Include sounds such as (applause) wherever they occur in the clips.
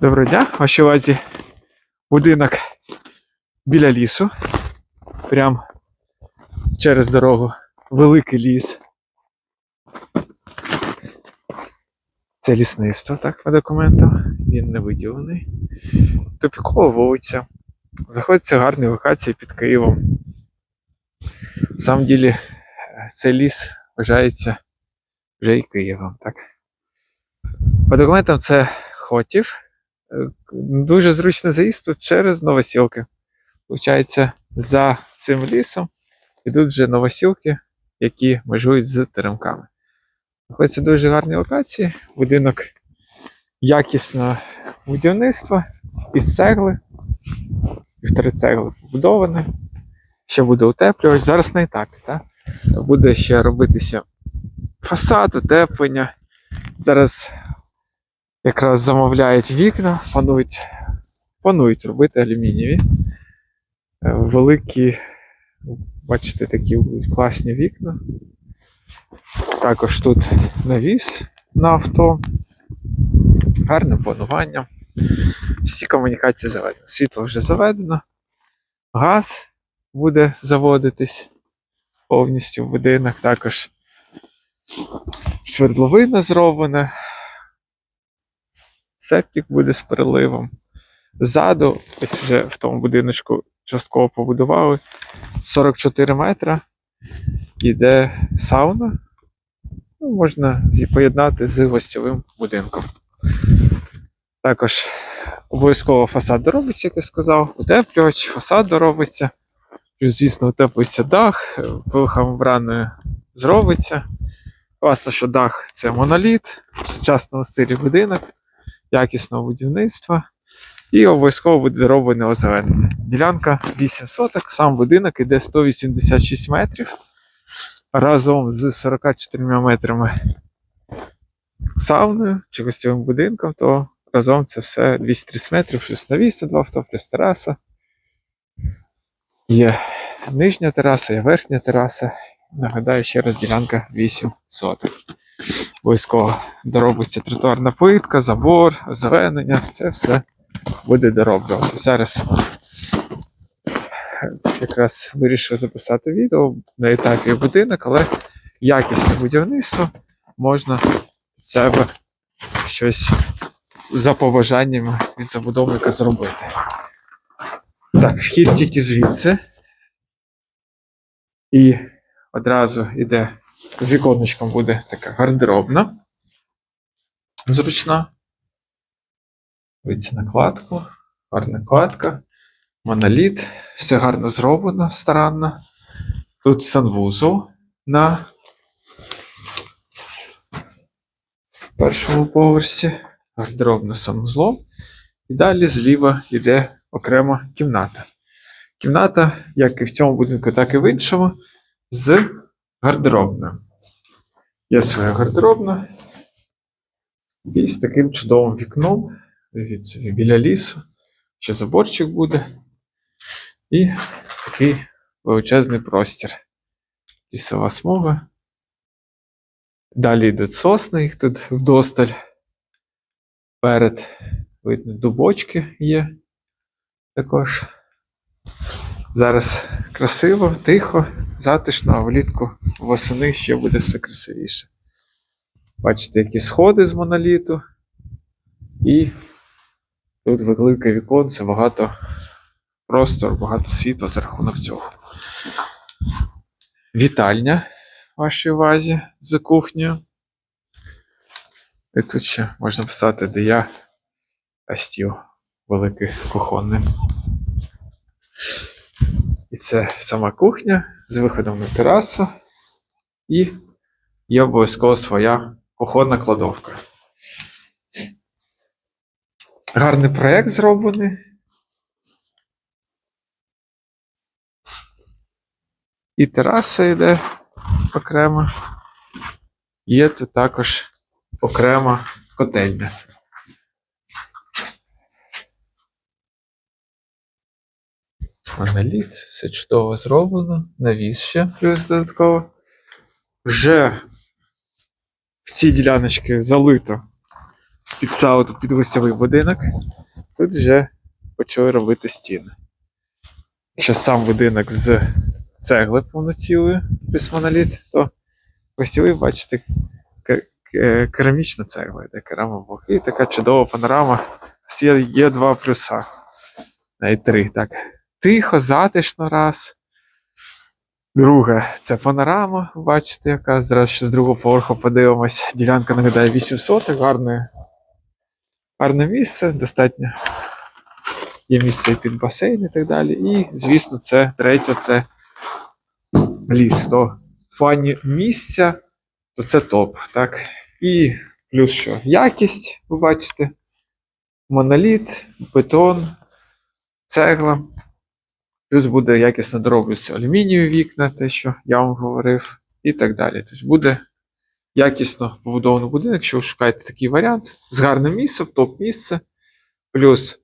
Доброго дня, в вашій увазі будинок біля лісу. Прям через дорогу. Великий ліс. Це лісництво, так, по документам. Він не виділений. Тупікова вулиця. Знаходиться гарні локації під Києвом. Самом ділі, е, цей ліс вважається вже і Києвом, так? По документам це Хотів. Е, Дуже зручний заїзд через новосілки. Получається, за цим лісом йдуть вже новосілки, які межують з теремками. Знаходяться дуже гарні локації. Будинок якісного будівництва із цегли, півтори цегли побудоване. Ще буде утеплювач. Зараз на етапі, так? Буде ще робитися фасад, утеплення. Зараз якраз замовляють вікна, планують, планують робити алюмінієві. Е, Великі, бачите, такі класні вікна. Також тут навіс на авто. Гарне планування. Всі комунікації заведені. Світло вже заведено. Газ буде заводитись повністю в будинок. Також свердловина зроблена. Септик буде з переливом. Ззаду, ось вже в тому будиночку частково побудували 44 метра. Іде сауна. Ну, можна поєднати з гостьовим будинком. Також обов'язково фасад доробиться, як я сказав, утеплювач, фасад доробиться. Плюс, звісно, утеплюється дах, пилохамбраною зробиться. Класно, що дах це моноліт, в сучасному стилі будинок, якісного будівництва. І обов'язково буде зроблене озеленення. Ділянка 8 соток, сам будинок іде 186 метрів. Разом з 44 метрами сауною чи гостєвим будинком, то разом це все 230 метрів, плюс навіс, два авто, плюс тераса. Є нижня тераса, є верхня тераса. Нагадаю, ще раз ділянка 8 соток. Обов'язково доробиться тротуарна плитка, забор, озеленення, це все буде дороблювати. Зараз якраз вирішив записати відео на етапі будинок, але якісне будівництво можна від себе щось за побажаннями від забудовника зробити. Так, вхід тільки звідси. І одразу йде з віконечком буде така гардеробна. Зручна. Дивіться накладку, гарна кладка, моноліт, все гарно зроблено, старанно. Тут санвузол на першому поверсі, гардеробне санузлом. І далі зліва йде окрема кімната. Кімната, як і в цьому будинку, так і в іншому, з гардеробною. Є своя гардеробна. І з таким чудовим вікном. Дивіться, біля лісу. Ще заборчик буде. І такий величезний простір. Лісова смуга. Далі йдуть сосни, їх тут вдосталь. Перед видно дубочки є також. Зараз красиво, тихо, затишно, а влітку восени ще буде все красивіше. Бачите, які сходи з моноліту. І тут велике віконце, багато простору, багато світла за рахунок цього. Вітальня в вашій увазі за кухнею. І тут ще можна писати, де я, а стіл великий кухонний. Це сама кухня з виходом на терасу. І є обов'язково своя кухонна кладовка. Гарний проєкт зроблений. І тераса йде окремо. Є тут також окрема котельня. Моноліт, все чудово зроблено. Навіс ще плюс додатково. Вже в цій діляночці залито під сауну, під гостьовий будинок. Тут вже почали робити стіни. Якщо сам будинок з цегли повноцілої, без моноліт, то гостьовий, бачите, к- керамічна цегла, йде керамобок. І така чудова панорама. Всі є два плюса. Навіть три. Так. Тихо, затишно раз. Друге, це панорама, бачите, яка зараз ще з другого поверху подивимось. Ділянка нагадає 800, гарне, гарне місце, достатньо. Є місце і під басейн і так далі. І, звісно, це третє це ліс. То в плані місця, то це топ. Так? І плюс що? Якість, ви бачите, моноліт, бетон, цегла. Плюс буде якісно дороблюся алюмінієві вікна, те, що я вам говорив, і так далі. Тобто буде якісно побудований будинок, якщо ви шукаєте такий варіант, з гарним місцем, топ місце, плюс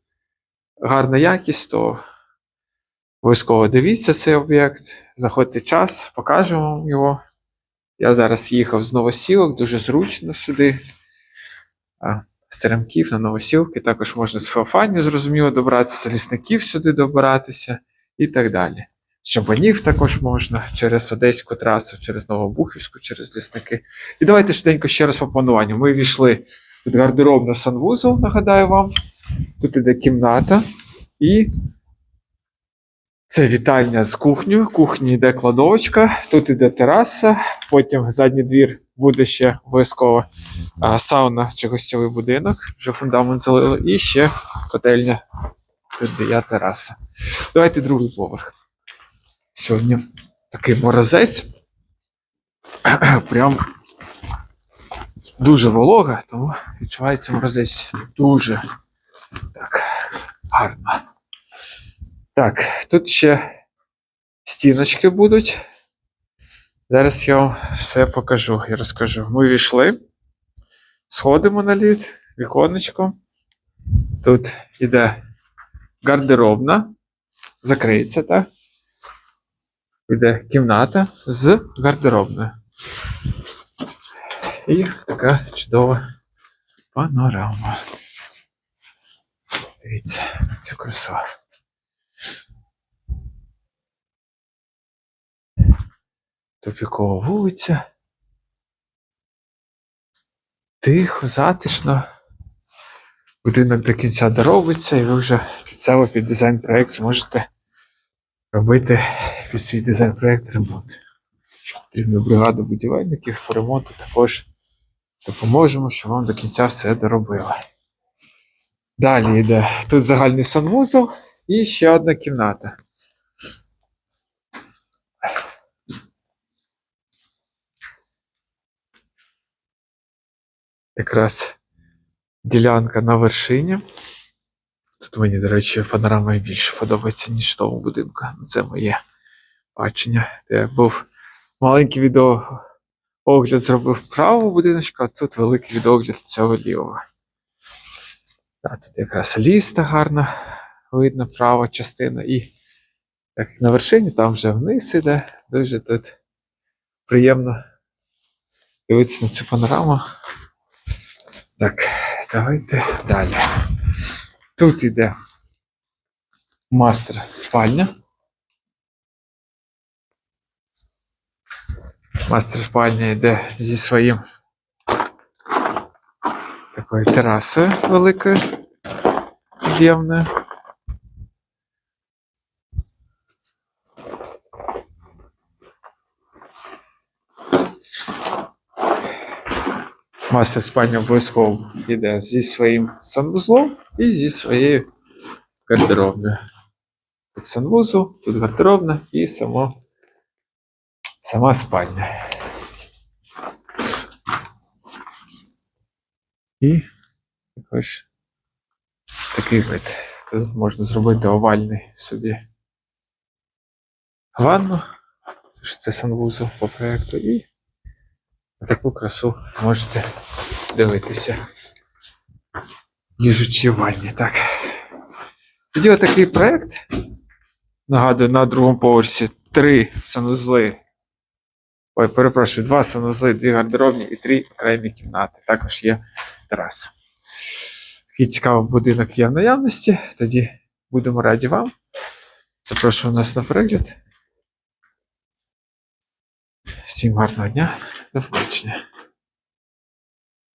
гарна якість, то обов'язково дивіться цей об'єкт, знаходьте час, покажемо вам його. Я зараз їхав з Новосілок, дуже зручно сюди. З Теремків на Новосілки. Також можна з Феофані, зрозуміло, добратися, з лісників сюди добиратися і так далі. З Чабанів також можна через Одеську трасу, через Новобухівську, через лісники. І давайте швиденько ще раз по плануванню. Ми війшли тут гардеробна санвузол, нагадаю вам. Тут іде кімната і це вітальня з кухнею. Кухні йде кладовочка, тут іде тераса, потім задній двір буде ще обов'язково сауна чи гостьовий будинок, вже фундамент залили, і ще котельня, тут де є тераса. Давайте другий поверх. Сьогодні такий морозець. (clears throat) Прям дуже волога, тому відчувається морозець дуже так, гарно. Так, тут ще стіночки будуть. Зараз я вам все покажу і розкажу. Ми війшли, сходимо на лід, віконечко. Тут іде гардеробна, закриється, так? Іде кімната з гардеробною. І така чудова панорама. Дивіться цю красу. Тупікова вулиця. Тихо, затишно. Будинок до кінця доробиться, і ви вже під себе під дизайн-проект зможете робити під свій дизайн-проект ремонт. Потрібна бригада будівельників по ремонту також допоможемо, щоб вам до кінця все доробили. Далі йде тут загальний санвузол і ще одна кімната. Якраз ділянка на вершині. Тут мені, до речі, панорама більше подобається, ніж в тому будинку. Ну, Це моє бачення. Де був маленький відео огляд зробив правого будиночка, а тут великий відеогляд цього лівого. Так, тут якраз ліс так гарно видно права частина. І так як на вершині, там вже вниз іде. Дуже тут приємно дивитися на цю панораму. Так, давайте далі. Тут іде мастер спальня. Мастер спальня йде зі своїм такою терасою великою, об'ємною. Мастер спальня обов'язково йде зі своїм санвузлом і зі своєю гардеробною. Тут санвузол, тут гардеробна і само, сама спальня. І також такий вид. Тут можна зробити овальний собі ванну, що це санвузол по проєкту, і на таку красу можете дивитися. В ванні, так. Тоді отакий проєкт. Нагадую, на другому поверсі три санузли. Ой, перепрошую, два санузли, дві гардеробні і три окремі кімнати. Також є тераса. такий цікавий будинок є в наявності, тоді будемо раді вам. Запрошую нас на перегляд. Всім гарного дня, до побачення.